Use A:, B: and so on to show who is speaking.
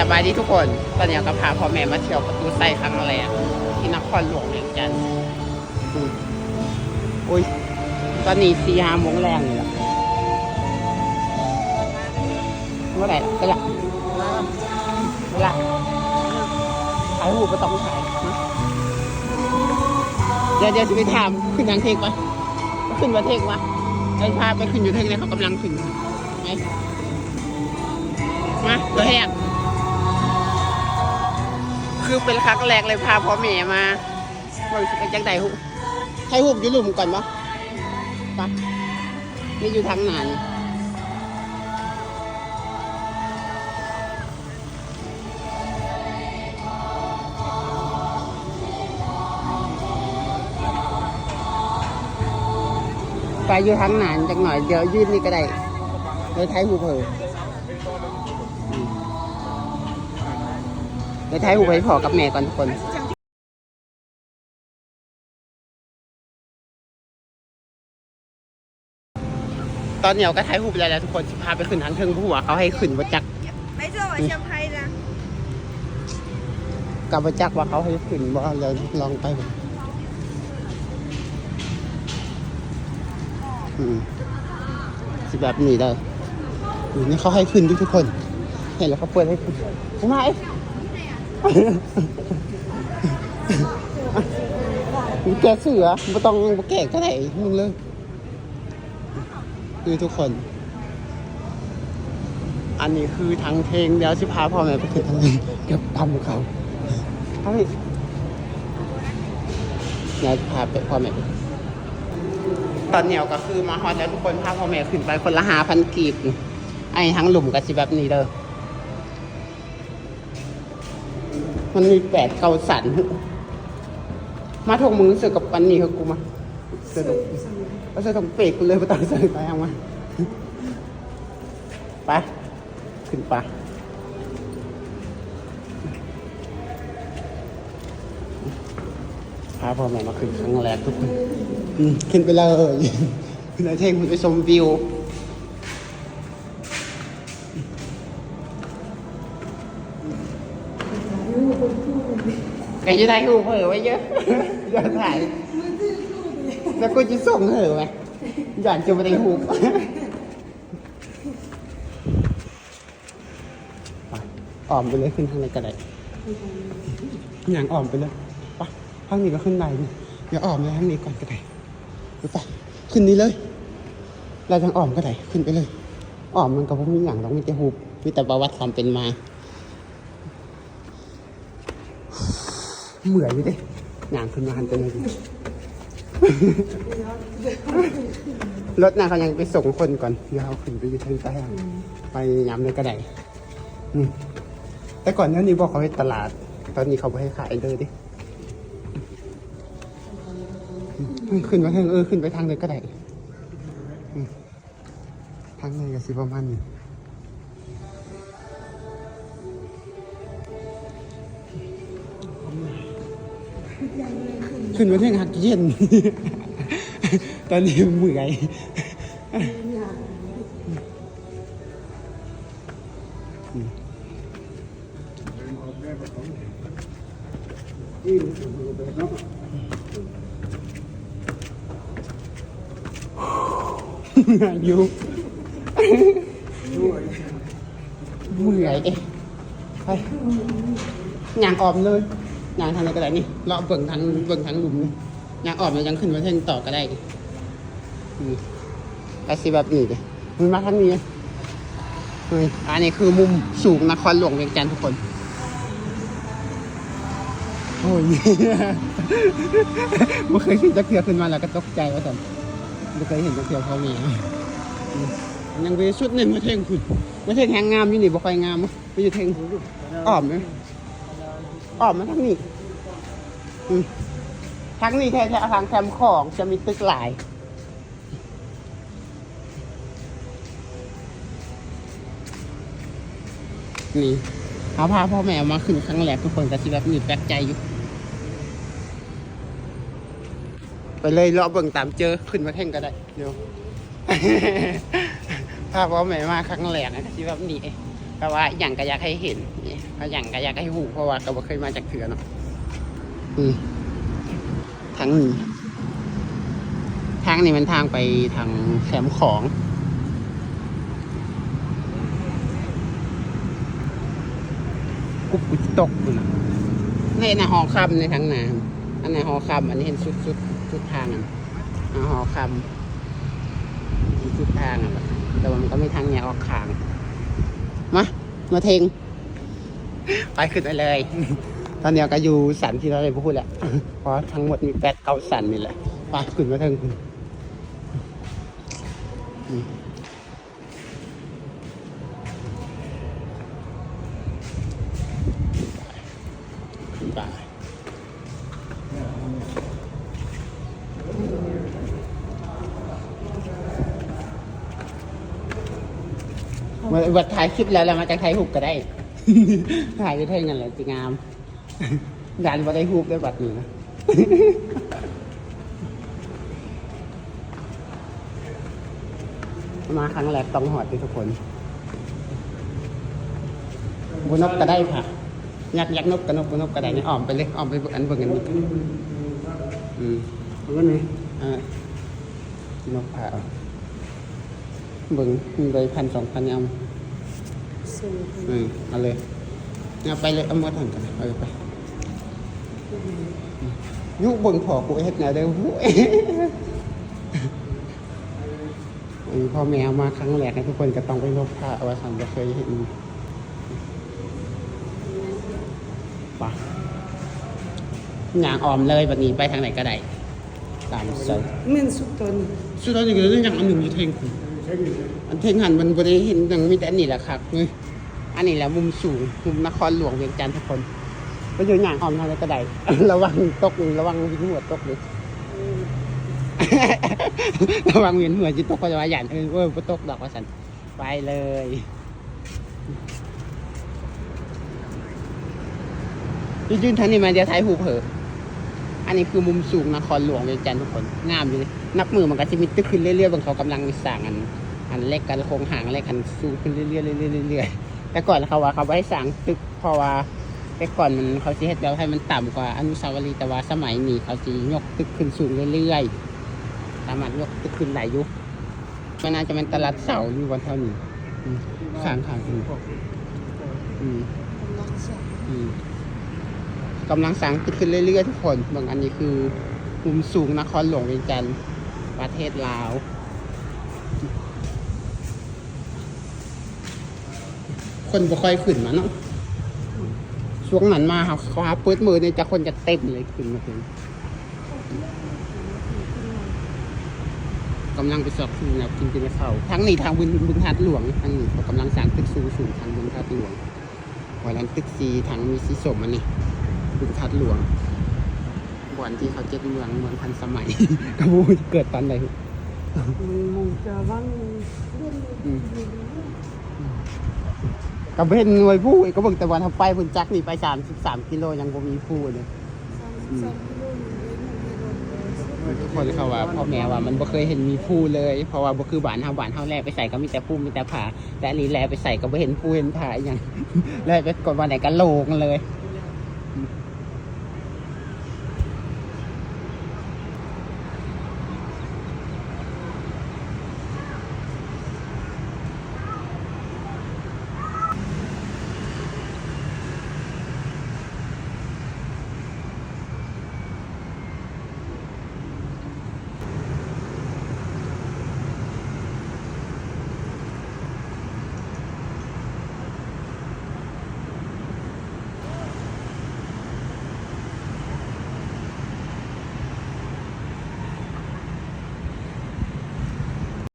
A: สบายดีทุกคน ตอนนี้ก็พาพ่อแม่มาเที่ยวประตูไส้ครั้งแรกที่นครหลวงเวียงจันอุ้ย ตอนนี้สี่ห้าโมงแรงเลยละเมื่อไหร่ละก็ละเวลาถ่ายรูปก็ต้องถ่ายเดี๋ยวเดี๋ยวจะไปถามขึ้นทางเทกปะขึ้นประเทกวะไอ้พาไปขึ้นอยู่เทกเนี่ยเขากำลังขึ้นไงมาตัวแรก คือเป็นครั้งแรกเลยพาพ่อแม่มาเบิ่งสิเป็นจังไดหูให้หูบอยู่หลุมก่อนปะปะนี่อยู่ทางไหนนไปอยู่ทางไหนนจังหน่อยเดี๋ยวยืนนี่ก็ได้เดี๋ยไทยหูเผอ เดี๋ยวไทยหูไปพอกับแม่ก่อนทุกคนตอนเหนียวก็ถ่ายรูปแล้วทุกคนสิพาไปขึ้นทางเทิงผู้หัวเขาให้ขึ้นวัจัก
B: ไม่เจอว่าเชียงไฮนะ
A: กับวัจักว่าเขาให้ขึ้นว่าเราลองไปบ่อืมสิแบบนี้ได้อยู่นี่เขาให้ขึ้นด้วยทุกคน เห็นแล้วเขาเปิดให้ขึ้นทำไมมึง แกเสือไม่ต้องมาแกะก็ได้มึงเลยคือทุกคน อันนี้คือทางเพลงเดี๋ยวสิพาพ่อแม่ไปถึงทางนี้เก็บตำเขาเฮ้ยเดี๋ยวพาไปพ่อแม่ตอนเหนียวก็คือมาฮอตแล้วทุกคนพาพ่อแม่ขึ้นไปคนละหาพันกีบไอ้ทั้งหลุมกับสิแบบนี้เด้อ มันมีแปดเกาสัน มาทงมือเสือกับปันนี่เขากูมาเสือตรงเสือตรงเปกกูเลยไปตังเสือไปเอามาไปขึ้นไปพาพ่อแม่มาขึ้นครั้งแรกทุกคนขึ้นไปเลยขึ้นไปเท่งคุณไปชมวิว ก่จะถ่ายรูปเหอไว้เยอะอย่าถ่ายแล้วกูจะส่งเหอไหมหย่อนจะไม่ได้รูปไปอ้อมไปเลยขึ้นทางไหนก็ได้อย่างออมไปเลยไปทางนี้ก็ขึ้นในนี่อย่าออมเลยทางนี้ก่อนก็ได้ไปไปขึ้นนี้เลยเราทางออมก็ได้ขึ้นไปเลยออมมันก็บ่มีอย่างหรอกมีแต่หูมีแต่ประวัติความเป็นมา เหมือนอยู่ดิอย่างขึ้นมาหันไปเลยดิรถน่ะเขายังไปส่งคนก่อนเดี๋ยวเขาขึ้นไปอยู่ทางใต้อะไปย้ำเลยก็ได้อืมแต่ก่อนนั้นนี่บอกเขาให้ตลาด ตอนนี้เขาไม่ให้ขายเลยดิอืมขึ้นมาทางเออขึ้นไปทางเลยก็ได้อืมทางไหนก็สิประมาณนี้ ขึ้นมาเทางหักเย็น ตอนนี้เมื่อยอยู่เมื่อยเอ๊ะไปยางออมเลย ยางทางไหนก็ได้นี่เลาะเบิ่งทางเบิ่งทางหลุมนี่ยางออมแล้วยังขึ้นมาเส้นต่อก็ได้นี่ไปสิแบบนี้ดิมันมาทางนี้เฮ้ยอันนี้คือมุมสูงนครหลวงเวียงจันทร์ทุกคนโอ้ยไม่เคยขึ้นจักเทือขึ้นมาแล้วก็ตกใจว่าแต่ไม่เคยเห็นจักเทือเขามียังไปชุดหนึ่งมาเท่งคุณมาเท่งแหงงามอยู่นี่บ่ค่อยงามไปอยู่เท่งอ้อมไหม ออมมาทางนี้ทางนี้แท้ๆทางแคมของจะมีตึกหลายนี่เขาพาพ่อแม่มาขึ้นครั้งแรกทุกคนก็สิแบบมีแปลกใจอยู่ ไปเลยเลาะเบิ่งตามเจอขึ้นมาแท่งก็ได้เดี๋ยวพาพ่อแม่มาครั้งแรกนะก็สิแบบนี้ เองเพราะว่าอย่างก็อยากให้เห็นเพราะอย่างก็อยากให้หูเพราะว่าก็บ่เคยมาจากเถือเนาะนี่ทางนี้ทางนี้มันทางไปทางแคมป์ของกุบกุบตกอยู่นะในในหอคำในทางน้ำอันในหอคำอันนี้เห็นสุดสุดสุดทางอันอ่าหอคำสุดทางอะแบบแต่ว่ามันก็ไม่ทางแยกออกขาง มา มาเทง ไปขึ้นไปเลย ตอนเนี้ยก็อยู่สันที่เราได้พูดแหละเพราะทั้งหมดมีแปดเก้าสันนี่แหละ ไปขึ้นมาเทิงคุณอืมขึ้นไป เมื่อวัดถ่ายคลิปแล้วเรามาจากถ่ายหุบก็ได้ ถ่ายไปเท่านั้นแหละจีงามดันมาได้หุบได้บัดนี้นะมาครั้งแรกต้องหอดที่ทุกคนบุนกก็ได้ค่ะ ยักยักนกกับนกบุนกก็ได้นี่อ้อมไปเลยอ้อมไปเบิ่งอันเบิ่งอันนี้อืม
C: ก็นี่
A: อ่านกผ่า เอาเบิ่งมีใบพันสองพันยาม
B: สูง
A: อืมเอาเลยเอาไปเลยเอาหมดหันกันเอาไปยุเบิ่งพอกูเฮ็ดแนวเด้อหูเออพ่อแมวมาครั้งแรกให้ทุกคนก็ต้องไปลบผ้าเอาไว้สันจะเคยเห็นปะอย่างออมเลยแบบนี้ไปทางไหนก็ได้ตามใจ
B: เหมือนสุดตน
A: สุดท้ายจะเกิดเรื่องอย่างอันหนึ่งอยู่เทงคุณ
C: ใช่ อั
A: นเทงหันมันบริเห็นหนังมีแต่อันนี้แหละครับอันนี้แหละมุมสูงมุมนครหลวงเวียงจันทร์ทุกคนไปอยู่อย่างออมทางไหนก็ไดระวังตกระวังวินหัวตกเลยระวังเวียนหัวจิตกก็จะว่าหยันเออเออตกดอกว่าสันไปเลยยืนทางนี้มาเดี๋ยวท้ายหูเผอ อันนี้คือมุมสูงนครหลวงเวียงจันทร์ทุกคนงามอยู่เลยนับมือมันก็จะมีตึกขึ้นเรื่อยๆบางเขากำลังมีสร้างอันอันเล็กกันโครงหางเล็กกันสูงขึ้นเรื่อยๆเรื่อยๆเรื่อยๆแต่ก่อนเขาว่าเขาไว้สร้างตึกเพราะว่าแต่ก่อนมันเขาจะเฮ็ดแล้วให้มันต่ำกว่าอนุสาวรีย์แต่ว่าสมัยนี้เขาจะยกตึกขึ้นสูงเรื่อยๆสามารถยกตึกขึ้นหลายยุคมันน่าจะเป็นตลาดเสาอยู่วันเท่านี้ข้างข้างๆอืมอืมอืม กำลังสร้างตึกขึ้นเรื่อยๆทุกคน บางอันนี้คือมุมสูงนครหลวงเวียงจันทร์ประเทศลาวคนบ่ค่อยขึ้นมาเนาะช่วงนั้นมาเขาเขาเปิดมือเนี่ยจะคนจะเต็มเลยขึ้นมาถึงกำลังไปสอบคือแนวกินกินเขาทั้งนี้ทางบึงบึงทัดหลวงทางนี้เขากำลังสร้างตึกสูงสูงทางบึงทัดหลวงวันนั้นตึกสีทางมีสีสมอันนี้ บึงทัดหลวงบ่อนที่เขาเจ็ดเมืองเมืองทันสมัย กระบูเกิดตอนไหน
B: มึงจะว่าง
A: อืมก็เป็นหน่วยผู้อีกก็เบิ่งแต่วันเขาไปพุ่นจักนี่ไปสามสิบสามกิโลยังบ่มีผู้เลยทุกคนเขาว่าพ่อแม่ว่ามันบ่เคยเห็นมีผู้เลย เพราะว่าบ่คือบ้านเฮาบ้านเฮาแลไปใส่ก็มีแต่ผู้มีแต่ผาแต่อันนี้แลไปใส่ก็บ่เห็นผู้เห็นผาอหย่างแลไปกดวันไหนก็โลงเลย